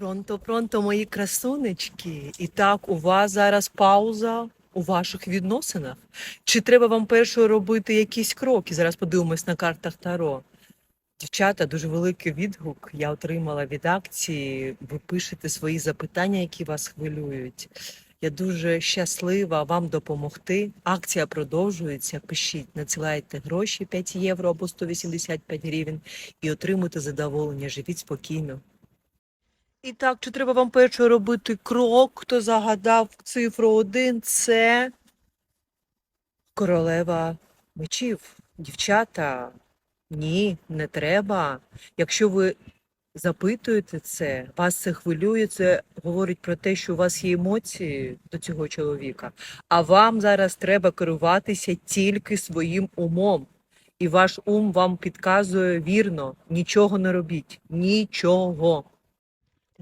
Пронто, пронто, мої красунечки. І так, у вас зараз пауза у ваших відносинах. Чи треба вам першою робити якісь кроки? Зараз подивимось на картах Таро. Дівчата, дуже великий відгук я отримала від акції. Ви пишете свої запитання, які вас хвилюють. Я дуже щаслива вам допомогти. Акція продовжується. Пишіть, надсилайте гроші 5 євро або 185 гривень і отримуйте задоволення. Живіть спокійно. І так, чи треба вам перше робити крок? Хто загадав цифру один? Це королева мечів. Дівчата, ні, не треба. Якщо ви запитуєте це, вас це хвилює, це говорить про те, що у вас є емоції до цього чоловіка. А вам зараз треба керуватися тільки своїм умом. І ваш ум вам підказує вірно, нічого не робіть. Нічого.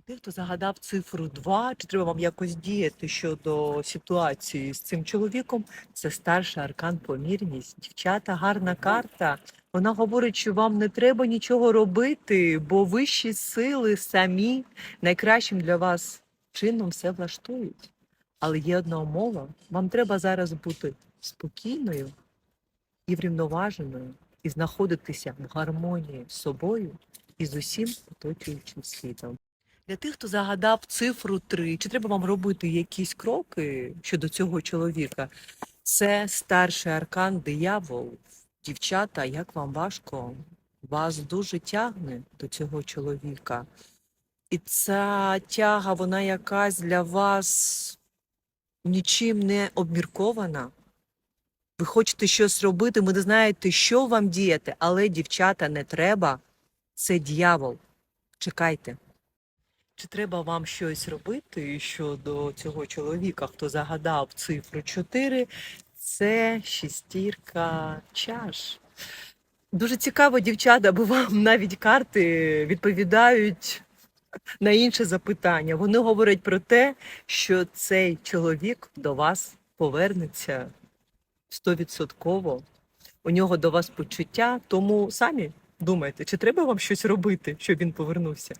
Тих, хто загадав цифру 2, чи треба вам якось діяти щодо ситуації з цим чоловіком, це старший аркан помірність. Дівчата, гарна карта. Вона говорить, що вам не треба нічого робити, бо вищі сили самі найкращим для вас чином все влаштують. Але є одна умова: вам треба зараз бути спокійною і врівноваженою, і знаходитися в гармонії з собою і з усім оточуючим світом. Для тих, хто загадав цифру 3, чи треба вам робити якісь кроки щодо цього чоловіка? Це старший аркан диявол. Дівчата, як вам важко? Вас дуже тягне до цього чоловіка. І ця тяга, вона якась для вас нічим не обміркована. Ви хочете щось робити, ви не знаєте, що вам діяти, але дівчата не треба. Це дьявол. Чекайте. Чи треба вам щось робити щодо цього чоловіка, хто загадав цифру 4? Це шестірка чаш. Дуже цікаво, дівчата, бо вам навіть карти відповідають на інше запитання. Вони говорять про те, що цей чоловік до вас повернеться стовідсотково. У нього до вас почуття, тому самі думайте, чи треба вам щось робити, щоб він повернувся.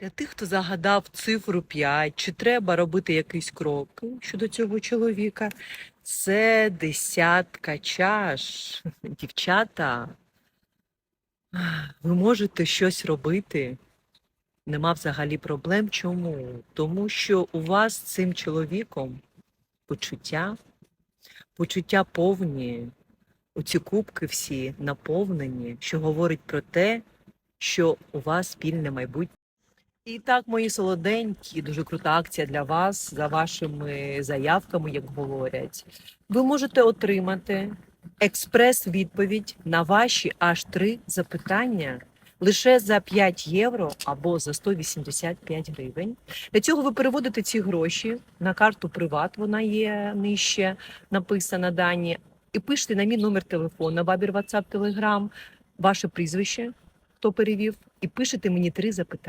Для тих, хто загадав цифру 5, чи треба робити якийсь крок щодо цього чоловіка, це десятка чаш. Дівчата, ви можете щось робити. Нема взагалі проблем. Чому? Тому що у вас з цим чоловіком почуття, почуття повні, оці кубки всі наповнені, що говорить про те, що у вас спільне майбутнє. І так, мої солоденькі, дуже крута акція для вас за вашими заявками, як говорять. Ви можете отримати експрес-відповідь на ваші аж три запитання лише за 5 євро або за 185 гривень. Для цього ви переводите ці гроші на карту Приват, вона є нижче написана дані, і пишете на мій номер телефону, Вабір, WhatsApp, Telegram, ваше прізвище, хто перевів, і пишете мені три запитання.